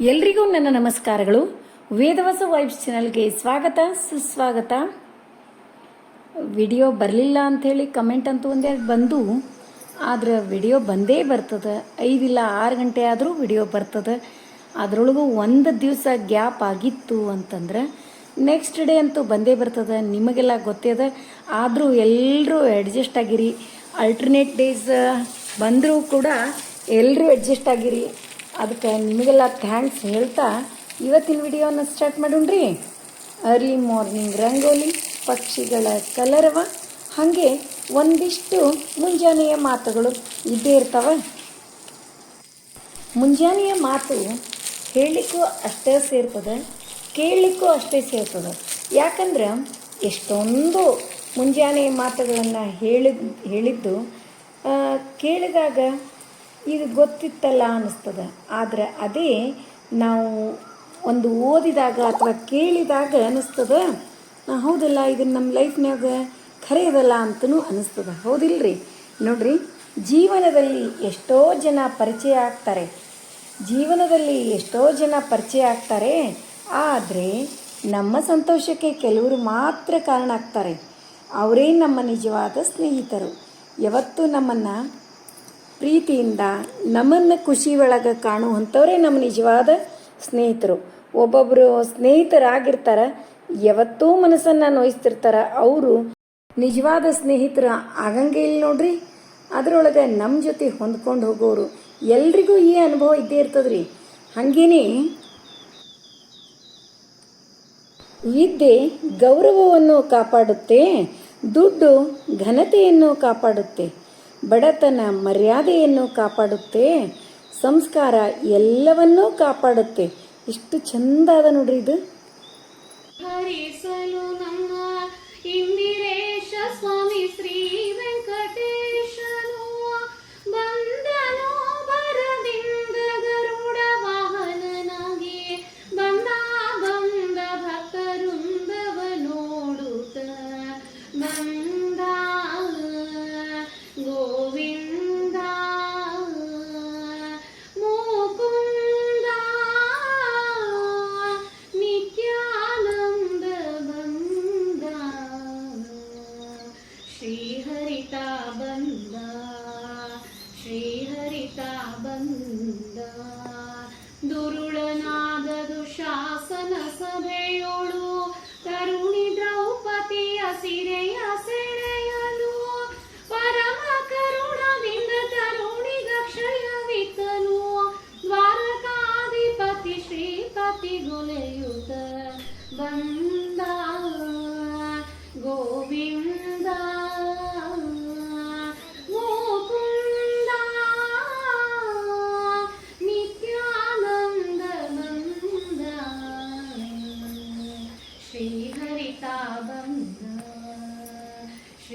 ಎಲ್ರಿಗೂ ನನ್ನ ನಮಸ್ಕಾರಗಳು. ವೇದವಾಸ ವೈಬ್ಸ್ ಚಾನಲ್ಗೆ ಸ್ವಾಗತ, ಸುಸ್ವಾಗತ. ವಿಡಿಯೋ ಬರಲಿಲ್ಲ ಅಂಥೇಳಿ ಕಮೆಂಟ್ ಅಂತೂ ಒಂದೆರಡು ಬಂದು, ಆದ್ರೆ ವಿಡಿಯೋ ಬಂದೇ ಬರ್ತದೆ. ಐದಿಲ್ಲ ಆರು ಗಂಟೆ ಆದರೂ ವಿಡಿಯೋ ಬರ್ತದೆ. ಅದರೊಳಗೂ ಒಂದು ದಿವಸ ಗ್ಯಾಪ್ ಆಗಿತ್ತು ಅಂತಂದ್ರೆ, ನೆಕ್ಸ್ಟ್ ಡೇ ಅಂತೂ ಬಂದೇ ಬರ್ತದೆ. ನಿಮಗೆಲ್ಲ ಗೊತ್ತಿದೆ. ಆದರೂ ಎಲ್ಲರೂ ಅಡ್ಜಸ್ಟ್ ಆಗಿರಿ. ಅಲ್ಟರ್ನೇಟ್ ಡೇಸ್ ಬಂದರೂ ಕೂಡ ಎಲ್ಲರೂ ಅಡ್ಜಸ್ಟ್ ಆಗಿರಿ. ಅದಕ್ಕೆ ನಿಮಗೆಲ್ಲ ಥ್ಯಾಂಕ್ಸ್ ಹೇಳ್ತಾ ಇವತ್ತಿನ ವಿಡಿಯೋನ ಸ್ಟಾರ್ಟ್ ಮಾಡೋಣ್ರಿ. ಅರ್ಲಿ ಮಾರ್ನಿಂಗ್ ರಂಗೋಲಿ, ಪಕ್ಷಿಗಳ ಕಲರವ, ಹಾಗೆ ಒಂದಿಷ್ಟು ಮುಂಜಾನೆಯ ಮಾತುಗಳು ಇದ್ದೇ ಇರ್ತಾವೆ. ಮುಂಜಾನೆಯ ಮಾತು ಹೇಳಲಿಕ್ಕೂ ಅಷ್ಟೇ ಸೇರ್ತದೆ, ಕೇಳಲಿಕ್ಕೂ ಅಷ್ಟೇ ಸೇರ್ತದೆ. ಯಾಕಂದ್ರೆ ಎಷ್ಟೊಂದು ಮುಂಜಾನೆಯ ಮಾತುಗಳನ್ನು ಹೇಳಿದ, ಹೇಳಿದ್ದು ಕೇಳಿದಾಗ ಇದು ಗೊತ್ತಿತ್ತಲ್ಲ ಅನ್ನಿಸ್ತದೆ. ಆದರೆ ಅದೇ ನಾವು ಒಂದು ಓದಿದಾಗ ಅಥವಾ ಕೇಳಿದಾಗ ಅನ್ನಿಸ್ತದೆ ಹೌದಲ್ಲ ಇದನ್ನು ನಮ್ಮ ಲೈಫ್ನಾಗ ಖರೆ ಇದಲ್ಲ ಅಂತಲೂ ಅನ್ನಿಸ್ತದೆ. ಹೌದಿಲ್ರಿ? ನೋಡ್ರಿ, ಜೀವನದಲ್ಲಿ ಎಷ್ಟೋ ಜನ ಪರಿಚಯ ಆಗ್ತಾರೆ. ಜೀವನದಲ್ಲಿ ಎಷ್ಟೋ ಜನ ಪರಿಚಯ ಆಗ್ತಾರೆ. ಆದರೆ ನಮ್ಮ ಸಂತೋಷಕ್ಕೆ ಕೆಲವರು ಮಾತ್ರ ಕಾರಣ ಆಗ್ತಾರೆ. ಅವರೇ ನಮ್ಮ ನಿಜವಾದ ಸ್ನೇಹಿತರು. ಯಾವತ್ತೂ ನಮ್ಮನ್ನು ಪ್ರೀತಿಯಿಂದ ನಮ್ಮನ್ನು ಖುಷಿ ಒಳಗೆ ಕಾಣುವಂಥವರೇ ನಮ್ಮ ನಿಜವಾದ ಸ್ನೇಹಿತರು. ಒಬ್ಬೊಬ್ಬರು ಸ್ನೇಹಿತರಾಗಿರ್ತಾರೆ, ಯಾವತ್ತೂ ಮನಸ್ಸನ್ನು ನೋಯಿಸ್ತಿರ್ತಾರೆ. ಅವರು ನಿಜವಾದ ಸ್ನೇಹಿತರು ಆಗಂಗೆ ಇಲ್ಲ ನೋಡ್ರಿ. ಅದರೊಳಗೆ ನಮ್ಮ ಜೊತೆ ಹೊಂದ್ಕೊಂಡು ಹೋಗೋರು ಎಲ್ರಿಗೂ ಈ ಅನುಭವ ಇದ್ದೇ ಇರ್ತದ್ರಿ. ಹಾಗೇನೆ ವಿದ್ಯೆ ಗೌರವವನ್ನು ಕಾಪಾಡುತ್ತೆ, ದುಡ್ಡು ಘನತೆಯನ್ನು ಕಾಪಾಡುತ್ತೆ. ಬಡತನ ಮರ್ಯಾದೆಯನ್ನು ಕಾಪಾಡುತ್ತೆ, ಸಂಸ್ಕಾರ ಎಲ್ಲವನ್ನೂ ಕಾಪಾಡುತ್ತೆ. ಎಷ್ಟು ಚಂದ ಅದ ನೋಡ್ರಿ ಇದು. ಹರಿಸಲು ನಮ್ಮ ಇಂದಿರೇಶ ಸ್ವಾಮಿ ಶ್ರೀ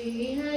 Yeah.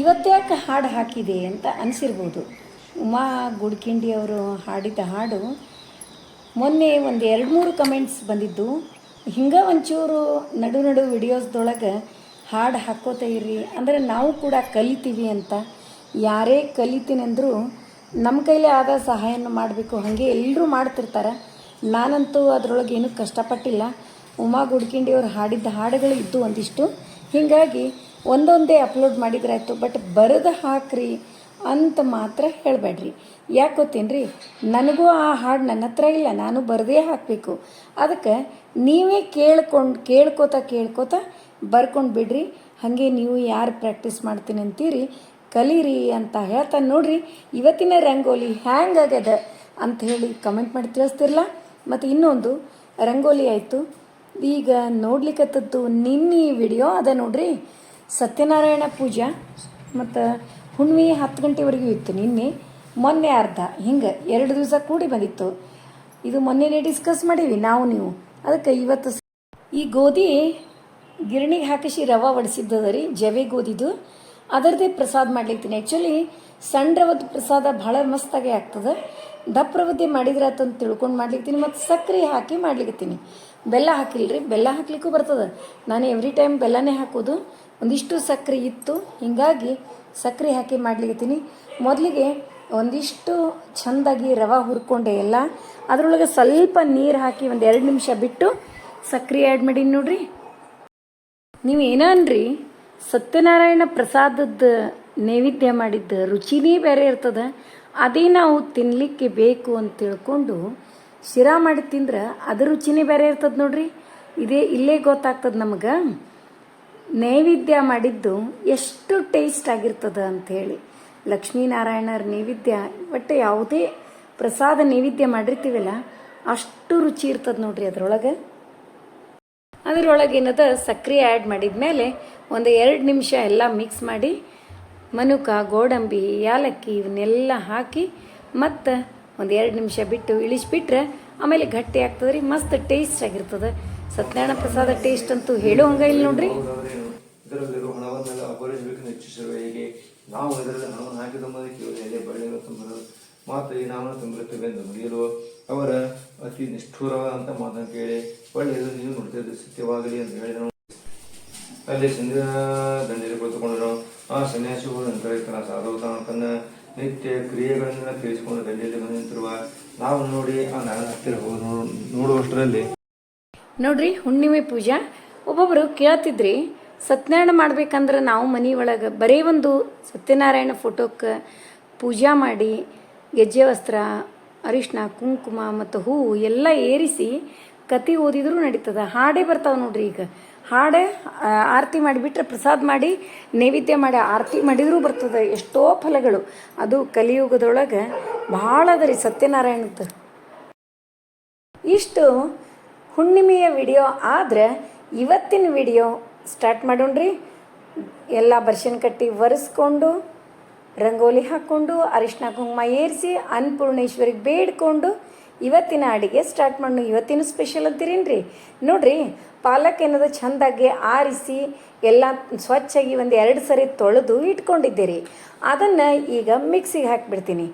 ಇವತ್ತ್ಯಾಕೆ ಹಾಡು ಹಾಕಿದೆ ಅಂತ ಅನಿಸಿರ್ಬೋದು. ಉಮಾ ಗುಡ್ಕಿಂಡಿ ಅವರು ಹಾಡಿದ ಹಾಡು, ಮೊನ್ನೆ ಒಂದು ಎರಡು ಮೂರು ಕಮೆಂಟ್ಸ್ ಬಂದಿದ್ದು, ಹಿಂಗೆ ಒಂಚೂರು ನಡು ನಡು ವಿಡಿಯೋಸ್ದೊಳಗೆ ಹಾಡು ಹಾಕ್ಕೋತಾ ಇರ್ರಿ, ಅಂದರೆ ನಾವು ಕೂಡ ಕಲಿತೀವಿ ಅಂತ. ಯಾರೇ ಕಲಿತೀನಿ ಅಂದರೂ ನಮ್ಮ ಕೈಲಿ ಆದ ಸಹಾಯನ ಮಾಡಬೇಕು, ಹಾಗೆ ಎಲ್ಲರೂ ಮಾಡ್ತಿರ್ತಾರೆ. ನಾನಂತೂ ಅದರೊಳಗೆ ಏನೂ ಕಷ್ಟಪಟ್ಟಿಲ್ಲ. ಉಮಾ ಗುಡ್ಕಿಂಡಿಯವ್ರು ಹಾಡಿದ್ದ ಹಾಡುಗಳು ಇದ್ದು ಒಂದಿಷ್ಟು. ಹೀಗಾಗಿ ಒಂದೊಂದೇ ಅಪ್ಲೋಡ್ ಮಾಡಿದ್ರಾಯ್ತು ಬಟ್ ಬರೆದು ಹಾಕ್ರಿ ಅಂತ ಮಾತ್ರ ಹೇಳಬೇಡ್ರಿ. ಯಾಕೆ ಗೊತ್ತೇನ್ರಿ? ನನಗೂ ಆ ಹಾಡು ನನ್ನ ಹತ್ರ ಇಲ್ಲ, ನಾನು ಬರದೇ ಹಾಕಬೇಕು. ಅದಕ್ಕೆ ನೀವೇ ಕೇಳ್ಕೊಂಡು, ಕೇಳ್ಕೊತ ಕೇಳ್ಕೊತ ಬರ್ಕೊಂಡು ಬಿಡ್ರಿ. ಹಾಗೆ ನೀವು ಯಾರು ಪ್ರಾಕ್ಟೀಸ್ ಮಾಡ್ತೀನಿ ಅಂತೀರಿ? ಕಲೀರಿ ಅಂತ ಹೇಳ್ತಾ ನೋಡ್ರಿ. ಇವತ್ತಿನ ರಂಗೋಲಿ ಹ್ಯಾಂಗಾಗ್ಯದ ಅಂತ ಹೇಳಿ ಕಮೆಂಟ್ ಮಾಡಿ ತಿಳಿಸ್ತಿರಲ್ಲ ಮತ್ತು ಇನ್ನೊಂದು ರಂಗೋಲಿ ಆಯಿತು. ಈಗ ನೋಡ್ಲಿಕ್ಕತ್ತದ್ದು ನಿನ್ನೆ ವಿಡಿಯೋ, ಅದ ನೋಡ್ರಿ. ಸತ್ಯನಾರಾಯಣ ಪೂಜಾ ಮತ್ತು ಹುಣ್ಣಿಮೆ ಹತ್ತು ಗಂಟೆವರೆಗೂ ಇತ್ತು ನಿನ್ನೆ. ಮೊನ್ನೆ ಅರ್ಧ, ಹಿಂಗೆ ಎರಡು ದಿವಸ ಕೂಡಿ ಬಂದಿತ್ತು. ಇದು ಮೊನ್ನೆನೇ ಡಿಸ್ಕಸ್ ಮಾಡೀವಿ ನಾವು ನೀವು. ಅದಕ್ಕೆ ಇವತ್ತು ಈ ಗೋಧಿ ಗಿರಣಿಗೆ ಹಾಕಿಸಿ ರವೆ ಒಡಿಸಿದ್ದದ ರೀ, ಜವೆ ಗೋಧಿದು. ಅದರದೇ ಪ್ರಸಾದ ಮಾಡ್ಲಿಕ್ತೀನಿ. ಆ್ಯಕ್ಚುಲಿ ಸಣ್ಣ ರವದ ಪ್ರಸಾದ ಭಾಳ ಮಸ್ತಾಗೆ ಆಗ್ತದೆ. ದಪ್ಪ ಪ್ರವೃತ್ತಿ ಮಾಡಿದ್ರೆ ಆತಂತ ತಿಳ್ಕೊಂಡು ಮಾಡ್ಲಿಕ್ತೀನಿ ಮತ್ತು ಸಕ್ಕರೆ ಹಾಕಿ ಮಾಡ್ಲಿಕತ್ತೀನಿ ಬೆಲ್ಲ ಹಾಕಿಲ್ರಿ? ಬೆಲ್ಲ ಹಾಕ್ಲಿಕ್ಕೂ ಬರ್ತದೆ. ನಾನು ಎವ್ರಿ ಟೈಮ್ ಬೆಲ್ಲನೇ ಹಾಕೋದು. ಒಂದಿಷ್ಟು ಸಕ್ಕರೆ ಇತ್ತು, ಹೀಗಾಗಿ ಸಕ್ಕರೆ ಹಾಕಿ ಮಾಡ್ಲಿಕತ್ತೀನಿ ಮೊದಲಿಗೆ ಒಂದಿಷ್ಟು ಚೆಂದಾಗಿ ರವೆ ಹುರ್ಕೊಂಡೆ ಎಲ್ಲ, ಅದರೊಳಗೆ ಸ್ವಲ್ಪ ನೀರು ಹಾಕಿ ಒಂದು ಎರಡು ನಿಮಿಷ ಬಿಟ್ಟು ಸಕ್ಕರೆ ಆ್ಯಡ್ ಮಾಡೀನಿ ನೋಡ್ರಿ. ನೀವು ಏನನ್ರಿ? ಸತ್ಯನಾರಾಯಣ ಪ್ರಸಾದದ ನೈವೇದ್ಯ ಮಾಡಿದ್ದ ರುಚಿನೇ ಬೇರೆ ಇರ್ತದೆ. ಅದೇ ನಾವು ತಿನ್ನಲಿಕ್ಕೆ ಬೇಕು ಅಂತ ತಿಳ್ಕೊಂಡು ಶಿರಾ ಮಾಡಿ ತಿಂದ್ರೆ ಅದರ ರುಚಿನೇ ಬೇರೆ ಇರ್ತದೆ ನೋಡ್ರಿ. ಇದೇ ಇಲ್ಲೇ ಗೊತ್ತಾಗ್ತದೆ ನಮಗೆ. ನೈವೇದ್ಯ ಮಾಡಿದ್ದು ಎಷ್ಟು ಟೇಸ್ಟ್ ಆಗಿರ್ತದೆ ಅಂಥೇಳಿ ಲಕ್ಷ್ಮೀನಾರಾಯಣರ ನೈವೇದ್ಯ, ಒಟ್ಟು ಯಾವುದೇ ಪ್ರಸಾದ ನೈವೇದ್ಯ ಮಾಡಿರ್ತೀವಲ್ಲ, ಅಷ್ಟು ರುಚಿ ಇರ್ತದೆ ನೋಡ್ರಿ ಅದರೊಳಗೆ. ಅದರೊಳಗೆ ಏನದ ಸಕ್ಕರೆ ಆ್ಯಡ್ ಮಾಡಿದ್ಮೇಲೆ ಒಂದು ಎರಡು ನಿಮಿಷ ಎಲ್ಲ ಮಿಕ್ಸ್ ಮಾಡಿ ಮನುಕ, ಗೋಡಂಬಿ ಏಲಕ್ಕಿ ಇವನ್ನೆಲ್ಲ ಹಾಕಿ ಮತ್ತು ಒಂದು ಎರಡು ನಿಮಿಷ ಬಿಟ್ಟು ಇಳಿಸ್ಬಿಟ್ರೆ ಆಮೇಲೆ ಗಟ್ಟಿ ಆಗ್ತದೆ ಮಸ್ತ್ ಟೇಸ್ಟ್ ಆಗಿರ್ತದೆ. ಸತ್ಯನಾರಾಯಣ ಪ್ರಸಾದ ಟೇಸ್ಟ್ ಅಂತೂ ಹೇಳೋ ಹಂಗ ಇಲ್ಲ ನೋಡ್ರಿ. ನಾವು ಇದರಲ್ಲಿ ಮಾತ್ರ ಈ ನಾಮನ ತುಂಬಿರುತ್ತವೆ ಎಂದು ಅವರ ಅತಿ ನಿಷ್ಠುರವಾದಂತ ಮಾತನ್ನು ಕೇಳಿ, ಒಳ್ಳೆಯದು ನೀವು ನುಡಿದಿದ್ದು ಸತ್ಯವಾಗಲಿ ಎಂದು ಹೇಳಿದನು ಅಲ್ಲಿ ಸಂಧ್ಯಾ ದಂಡೆಯಲ್ಲಿ ಕುಳಿತುಕೊಂಡನು ಆ ಸನ್ಯಾಸಿಗಳು ನಂತರ ತನ್ನ ನಿತ್ಯ ಕ್ರಿಯೆಗಳನ್ನೆಲ್ಲ ತಿಳಿಸಿಕೊಂಡು ದಂಡಿಯಲ್ಲಿ ಬಂದು ನಿಂತಿರುವ ನಾವು ನೋಡಿ ಆ ನಾಗನ ಹತ್ತಿರ ನೋಡುವಷ್ಟರಲ್ಲಿ ನೋಡ್ರಿ ಹುಣ್ಣಿಮೆ ಪೂಜಾ ಒಬ್ಬೊಬ್ಬರು ಕೇಳ್ತಿದ್ರಿ ಸತ್ಯನಾರಾಯಣ ಮಾಡ್ಬೇಕಂದ್ರೆ ನಾವು ಮನೆ ಒಳಗೆ ಬರೀ ಒಂದು ಸತ್ಯನಾರಾಯಣ ಫೋಟೋಕ್ಕೆ ಪೂಜಾ ಮಾಡಿ ಗೆಜ್ಜೆ ವಸ್ತ್ರ ಅರಿಶಿನ ಕುಂಕುಮ ಮತ್ತು ಹೂವು ಎಲ್ಲ ಏರಿಸಿ ಕತಿ ಓದಿದರೂ ನಡೀತದ ಹಾಡೇ ಬರ್ತಾವೆ ನೋಡ್ರಿ ಈಗ ಹಾಡೇ ಆರತಿ ಮಾಡಿಬಿಟ್ರೆ ಪ್ರಸಾದ ಮಾಡಿ, ನೈವೇದ್ಯ ಮಾಡಿ, ಆರತಿ ಮಾಡಿದರೂ ಬರ್ತದೆ. ಎಷ್ಟೋ ಫಲಗಳು. ಅದು ಕಲಿಯುಗದೊಳಗೆ ಭಾಳ ಅದ ರೀ ಸತ್ಯನಾರಾಯಣದ್ದು ಇಷ್ಟು ಹುಣ್ಣಿಮೆಯ ವಿಡಿಯೋ ಆದರೆ ಇವತ್ತಿನ ವಿಡಿಯೋ ಸ್ಟಾರ್ಟ್ ಮಾಡೋಣ್ರಿ. ಎಲ್ಲ ಬರ್ಷನ್ ಕಟ್ಟಿ ಒರೆಸ್ಕೊಂಡು, ರಂಗೋಲಿ ಹಾಕ್ಕೊಂಡು ಅರಿಶಿನ ಕುಂಕುಮ ಏರಿಸಿ, ಅನ್ನಪೂರ್ಣೇಶ್ವರಿಗೆ ಬೇಡ್ಕೊಂಡು ಇವತ್ತಿನ ಅಡುಗೆ ಸ್ಟಾರ್ಟ್ ಮಾಡೋಣ ಇವತ್ತಿನ ಸ್ಪೆಷಲ್ ಅಂತೀರೇನ್ರಿ? ನೋಡ್ರಿ, ಪಾಲಕ್ ಏನದು ಚೆಂದಾಗಿ ಆರಿಸಿ ಎಲ್ಲ ಸ್ವಚ್ಛಾಗಿ ಒಂದು ಎರಡು ಸರಿ ತೊಳೆದು ಇಟ್ಕೊಂಡಿದ್ದೆ ರೀ ಅದನ್ನು ಈಗ ಮಿಕ್ಸಿಗೆ ಹಾಕಿಬಿಡ್ತೀನಿ.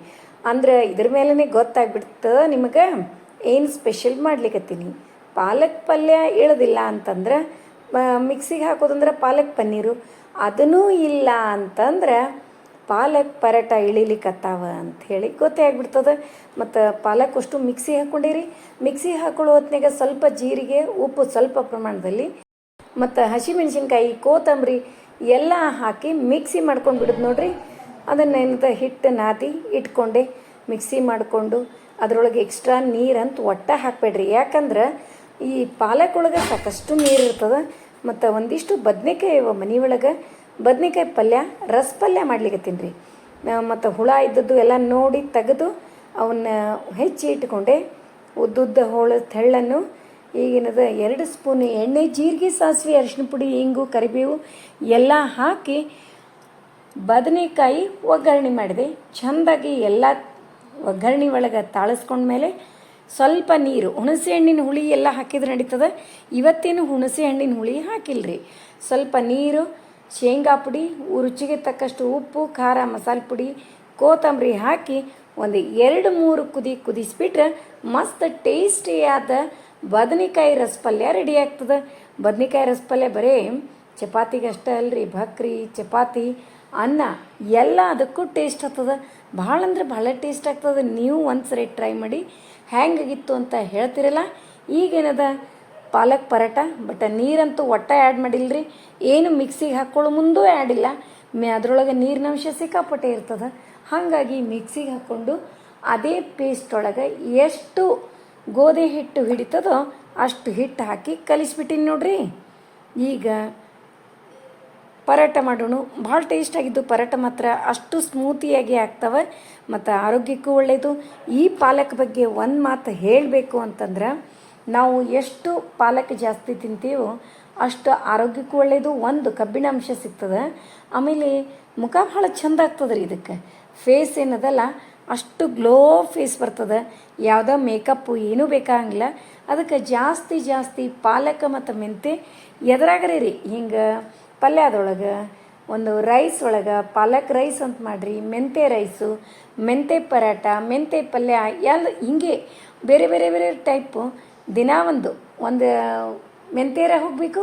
ಅಂದ್ರೆ ಇದ್ರ ಮೇಲೇ ಗೊತ್ತಾಗ್ಬಿಡ್ತದೆ ನಿಮಗೆ? ಏನು ಸ್ಪೆಷಲ್ ಮಾಡ್ಲಿಕ್ಕತ್ತೀನಿ ಪಾಲಕ್ ಪಲ್ಯ ಇಳದಿಲ್ಲ ಅಂತಂದ್ರೆ ಮಿಕ್ಸಿಗೆ ಹಾಕೋದಂದ್ರೆ ಪಾಲಕ್ ಪನ್ನೀರು. ಅದನ್ನೂ ಇಲ್ಲ ಅಂತಂದ್ರೆ ಪಾಲಕ್ ಪರಟ ಇಳಿಲಿಕ್ಕತ್ತಾವ ಹೇಳಿ ಗೊತ್ತೇ ಆಗ್ಬಿಡ್ತದೆ. ಮತ್ತು ಪಾಲಕ್ ಅಷ್ಟು ಮಿಕ್ಸಿ ಹಾಕ್ಕೊಂಡಿರಿ ಮಿಕ್ಸಿ ಹಾಕೊಳ್ಳೋ ಹೊತ್ನಾಗ ಸ್ವಲ್ಪ ಜೀರಿಗೆ, ಉಪ್ಪು ಸ್ವಲ್ಪ ಪ್ರಮಾಣದಲ್ಲಿ, ಮತ್ತು ಹಸಿಮೆಣಸಿನ್ಕಾಯಿ ಕೋತಂಬರಿ ಎಲ್ಲ ಹಾಕಿ ಮಿಕ್ಸಿ ಮಾಡ್ಕೊಂಡು ಬಿಡೋದು ನೋಡ್ರಿ. ಅದನ್ನೆಂತ ಹಿಟ್ಟು ನಾದಿ ಇಟ್ಕೊಂಡೆ ಮಿಕ್ಸಿ ಮಾಡಿಕೊಂಡು ಅದರೊಳಗೆ ಎಕ್ಸ್ಟ್ರಾ ನೀರಂತ ಒಟ್ಟ ಹಾಕಬೇಡ್ರಿ. ಯಾಕಂದ್ರೆ ಈ ಪಾಲಕ್ ಒಳಗೆ ಸಾಕಷ್ಟು ನೀರು ಇರ್ತದೆ. ಮತ್ತು ಒಂದಿಷ್ಟು ಬದ್ನೆಕಾಯಿ ಮನೆ ಒಳಗೆ ಬದ್ನೆಕಾಯಿ ಪಲ್ಯ, ರಸ ಪಲ್ಯ ಮಾಡ್ಲಿಕತ್ತೀನಿ ರೀ ಮತ್ತು ಹುಳ ಇದ್ದದ್ದು ಎಲ್ಲ ನೋಡಿ ತೆಗೆದು ಅವನ್ನ ಹೆಚ್ಚಿ ಇಟ್ಕೊಂಡೆ. ಉದ್ದುದ್ದ ಹೋಳ ತೆಳ್ಳನ್ನು, ಈಗಿನದ ಎರಡು ಸ್ಪೂನ್ ಎಣ್ಣೆ, ಜೀರಿಗೆ, ಸಾಸಿವೆ ಅರಿಶಿನ ಪುಡಿ, ಇಂಗು, ಕರಿಬೇವು ಎಲ್ಲ ಹಾಕಿ ಬದನೆಕಾಯಿ ಒಗ್ಗರಣೆ ಮಾಡಿದೆ. ಚೆಂದಾಗಿ ಎಲ್ಲ ಒಗ್ಗರಣೆ ಒಳಗೆ ತಾಳಿಸ್ಕೊಂಡ್ಮೇಲೆ ಸ್ವಲ್ಪ ನೀರು, ಹುಣಸೆ ಹಣ್ಣಿನ ಹುಳಿ ಎಲ್ಲ ಹಾಕಿದ್ರೆ ನಡೀತದೆ. ಇವತ್ತೇನು ಹುಣಸೆ ಹಣ್ಣಿನ ಹುಳಿ ಹಾಕಿಲ್ರಿ. ಸ್ವಲ್ಪ ನೀರು ಶೇಂಗಾ ಪುಡಿ, ರುಚಿಗೆ ತಕ್ಕಷ್ಟು ಉಪ್ಪು, ಖಾರ ಮಸಾಲೆ ಪುಡಿ ಕೋತಂಬರಿ ಹಾಕಿ ಒಂದು ಎರಡು ಮೂರು ಕುದಿ ಕುದಿಸ್ಬಿಟ್ರೆ ಮಸ್ತ್ ಟೇಸ್ಟಿಯಾದ ಬದನೆಕಾಯಿ ರಸಪಲ್ಯ ರೆಡಿ ಆಗ್ತದೆ. ಬದನೆಕಾಯಿ ರಸಪಲ್ಯ ಬರೀ ಚಪಾತಿಗೆ ಅಷ್ಟೇ ಅಲ್ರಿ ಭಕ್ರಿ ಚಪಾತಿ, ಅನ್ನ ಎಲ್ಲ ಅದಕ್ಕೂ ಟೇಸ್ಟ್ ಆಗ್ತದೆ. ಭಾಳ ಅಂದ್ರೆ ಭಾಳ ಟೇಸ್ಟ್ ಆಗ್ತದೆ. ನೀವು ಒಂದ್ಸರಿ ಟ್ರೈ ಮಾಡಿ ಹ್ಯಾಂಗಾಗಿತ್ತು ಅಂತ ಹೇಳ್ತಿರಲ್ಲ. ಈಗೇನದ? ಪಾಲಕ್ ಪರೋಟ ಬಟ್ ನೀರಂತೂ ಒಟ್ಟ ಆ್ಯಡ್ ರೀ ಏನು ಮಿಕ್ಸಿಗೆ ಹಾಕ್ಕೊಳ್ಳೋ ಮುಂದೂ ಆ್ಯಡ್ ಇಲ್ಲ. ಮೆ ಅದರೊಳಗೆ ನೀರಿನ ಅಂಶ ಸಿಕ್ಕಾಪಟ್ಟೆ ಇರ್ತದೆ. ಹಾಗಾಗಿ ಮಿಕ್ಸಿಗೆ ಹಾಕ್ಕೊಂಡು ಅದೇ ಪೇಸ್ಟ್ ಒಳಗೆ ಎಷ್ಟು ಗೋಧಿ ಹಿಟ್ಟು ಹಿಡಿತದೋ ಅಷ್ಟು ಹಿಟ್ಟು ಹಾಕಿ ಕಲಿಸ್ಬಿಟ್ಟಿನಿ ನೋಡ್ರಿ. ಈಗ ಪರೋಟ ಮಾಡೋಣ. ಭಾಳ ಟೇಸ್ಟ್ ಆಗಿದ್ದು ಪರೋಟ ಮಾತ್ರ ಅಷ್ಟು ಸ್ಮೂತಿಯಾಗಿ ಆಗ್ತವೆ ಮತ್ತು ಆರೋಗ್ಯಕ್ಕೂ ಒಳ್ಳೆಯದು ಈ ಪಾಲಕ್ ಬಗ್ಗೆ ಒಂದು ಮಾತು ಹೇಳಬೇಕು ಅಂತಂದ್ರೆ ನಾವು ಎಷ್ಟು ಪಾಲಕ್ ಜಾಸ್ತಿ ತಿಂತೀವೋ ಅಷ್ಟು ಆರೋಗ್ಯಕ್ಕೂ ಒಳ್ಳೆಯದು ಒಂದು ಕಬ್ಬಿಣಾಂಶ ಸಿಗ್ತದೆ. ಆಮೇಲೆ ಮುಖ ಭಾಳ ಚಂದ ಆಗ್ತದೆ ರೀ ಇದಕ್ಕೆ. ಫೇಸ್ ಏನದಲ್ಲ, ಅಷ್ಟು ಗ್ಲೋ ಫೇಸ್ ಬರ್ತದೆ. ಯಾವುದೋ ಮೇಕಪ್ಪು ಏನೂ ಬೇಕಾಗಿಲ್ಲ. ಅದಕ್ಕೆ ಜಾಸ್ತಿ ಜಾಸ್ತಿ ಪಾಲಕ ಮತ್ತು ಮೆಂತೆ ಎದುರಾಗ್ರಿ ರೀ. ಹಿಂಗೆ ಪಲ್ಯದೊಳಗೆ, ಒಂದು ರೈಸ್ ಒಳಗೆ ಪಾಲಕ್ ರೈಸ್ ಅಂತ ಮಾಡಿರಿ, ಮೆಂತೆ ರೈಸು ಮೆಂತೆ ಪರಾಟ ಮೆಂತೆ ಪಲ್ಯ, ಎಲ್ಲ ಹಿಂಗೆ ಬೇರೆ ಬೇರೆ ಬೇರೆ ಟೈಪು ದಿನ ಒಂದು ಒಂದು ಮೆಂತೇರ ಹೋಗಬೇಕು,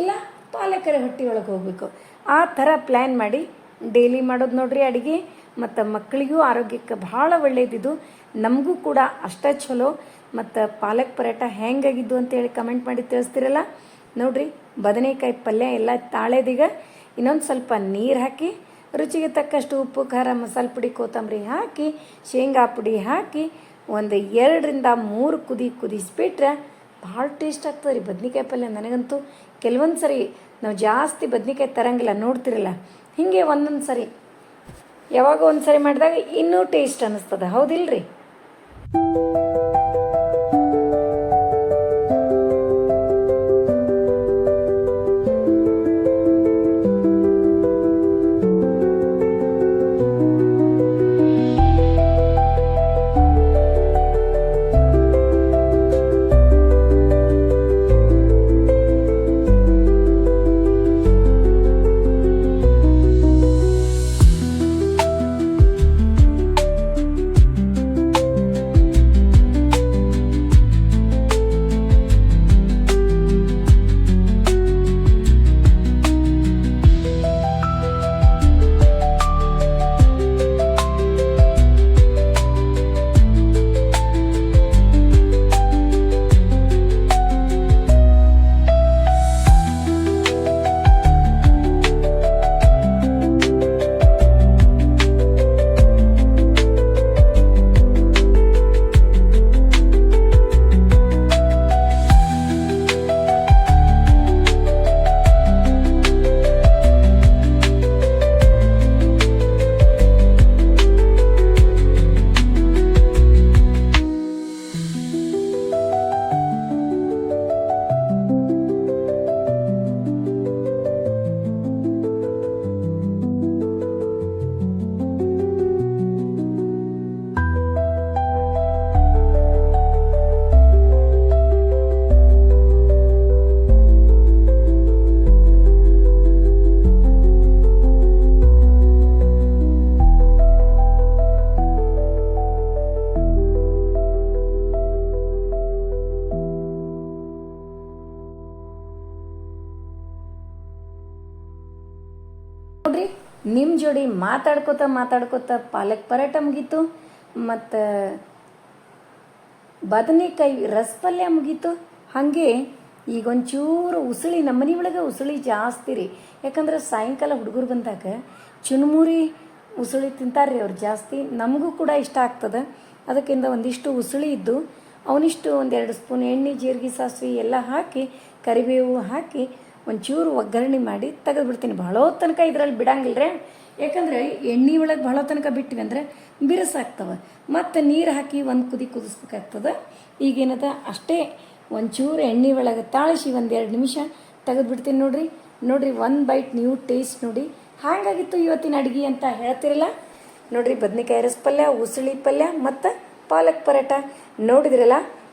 ಇಲ್ಲ ಪಾಲಕರ ಹೊಟ್ಟೆ ಒಳಗೆ ಹೋಗಬೇಕು. ಆ ಥರ ಪ್ಲ್ಯಾನ್ ಮಾಡಿ ಡೈಲಿ ಮಾಡೋದು ನೋಡ್ರಿ ಅಡುಗೆ, ಮತ್ತು ಮಕ್ಕಳಿಗೂ ಆರೋಗ್ಯಕ್ಕೆ ಭಾಳ ಒಳ್ಳೆಯದಿದು ನಮಗೂ ಕೂಡ ಅಷ್ಟೇ ಚಲೋ ಮತ್ತು ಪಾಲಕ್ ಪರೋಟ ಹೆಂಗಾಗಿದ್ದು ಅಂತೇಳಿ ಕಮೆಂಟ್ ಮಾಡಿ ತಿಳಿಸ್ತಿರಲ್ಲ? ನೋಡ್ರಿ, ಬದನೆಕಾಯಿ ಪಲ್ಯ ಎಲ್ಲ ತಾಳೆದೀಗ. ಇನ್ನೊಂದು ಸ್ವಲ್ಪ ನೀರು ಹಾಕಿ, ರುಚಿಗೆ ತಕ್ಕಷ್ಟು ಉಪ್ಪು, ಖಾರ, ಮಸಾಲೆ ಪುಡಿ, ಕೊತ್ತಂಬರಿ ಹಾಕಿ, ಶೇಂಗಾ ಪುಡಿ ಹಾಕಿ ಒಂದು ಎರಡರಿಂದ ಮೂರು ಕುದಿ ಕುದಿಸ್ಬಿಟ್ರೆ ಭಾಳ ಟೇಸ್ಟ್ ಆಗ್ತದೆ ರೀ ಬದ್ನಿಕಾಯಿ ಪಲ್ಯ. ನನಗಂತೂ ಕೆಲವೊಂದು ಸರಿ ನಾವು ಜಾಸ್ತಿ ಬದ್ನಿಕಾಯಿ ತರಂಗಿಲ್ಲ, ನೋಡ್ತಿರಲ್ಲ, ಹೀಗೆ ಒಂದೊಂದು ಸರಿ. ಯಾವಾಗ ಒಂದು ಸರಿ ಮಾಡಿದಾಗ ಇನ್ನೂ ಟೇಸ್ಟ್ ಅನ್ನಿಸ್ತದೆ ಹೌದಿಲ್ರಿ? ನೋಡ್ರಿ ನಿಮ್ಮ ಜೋಡಿ ಮಾತಾಡ್ಕೋತ ಮಾತಾಡ್ಕೋತ ಪಾಲಕ್ ಪರಾಟ ಮುಗೀತು, ಮತ್ತು ಬದನೆಕಾಯಿ ರಸಪಲ್ಯ ಮುಗೀತು. ಹಾಗೆ ಉಸುಳಿ, ನಮ್ಮ ಮನೆ ಒಳಗೆ ಉಸುಳಿ ಜಾಸ್ತಿ ರೀ. ಯಾಕಂದ್ರೆ ಸಾಯಂಕಾಲ ಹುಡುಗರು ಬಂದಾಗ ಚುನ್ಮುರಿ ಉಸುಳಿ ತಿಂತಾರೆ ರೀ ಅವ್ರು ಜಾಸ್ತಿ. ನಮಗೂ ಕೂಡ ಇಷ್ಟ ಆಗ್ತದೆ. ಅದಕ್ಕಿಂತ ಒಂದಿಷ್ಟು ಉಸುಳಿ ಇದ್ದು, ಅವನಿಷ್ಟು ಒಂದೆರಡು ಸ್ಪೂನ್ ಎಣ್ಣೆ, ಜೀರಿಗೆ ಸಾಸಿವೆ ಎಲ್ಲ ಹಾಕಿ, ಕರಿಬೇವು ಹಾಕಿ ಒಂಚೂರು ಒಗ್ಗರಣೆ ಮಾಡಿ ತೆಗೆದುಬಿಡ್ತೀನಿ. ಹೊತ್ತು ತನಕ ಇದ್ರಲ್ಲಿ ಬಿಡಂಗಿಲ್ಲ ರೀ ಯಾಕಂದ್ರೆ ಎಣ್ಣೆ ಒಳಗೆ ಭಾಳ ತನಕ ಬಿಟ್ಟಿವಿ ಅಂದ್ರೆ ಬಿರುಸಾಗ್ತವೆ. ಮತ್ತು ನೀರು ಹಾಕಿ ಒಂದು ಕುದಿ ಕುದಿಸ್ಬೇಕಾಗ್ತದೆ. ಈಗೇನದ ಅಷ್ಟೇ ಒಂಚೂರು ಎಣ್ಣೆ ಒಳಗೆ ತಾಳಿಸಿ ಒಂದು ಎರಡು ನಿಮಿಷ ತೆಗೆದುಬಿಡ್ತೀನಿ ನೋಡಿರಿ. ನೋಡಿರಿ ಒಂದು ಬೈಟ್ ನೀವು ಟೇಸ್ಟ್ ನೋಡಿ. ಹಾಗಾಗಿತ್ತು ಇವತ್ತಿನ ಅಡುಗೆ ಅಂತ ಹೇಳ್ತಿರಲ್ಲ. ನೋಡಿರಿ ಬದ್ನಿಕಾಯಿ ರಸ ಪಲ್ಯ ಉಸುಳಿ ಪಲ್ಯ ಮತ್ತು ಪಾಲಕ್ ಪರೋಟ ನೋಡಿದ್ರಲ್ಲ.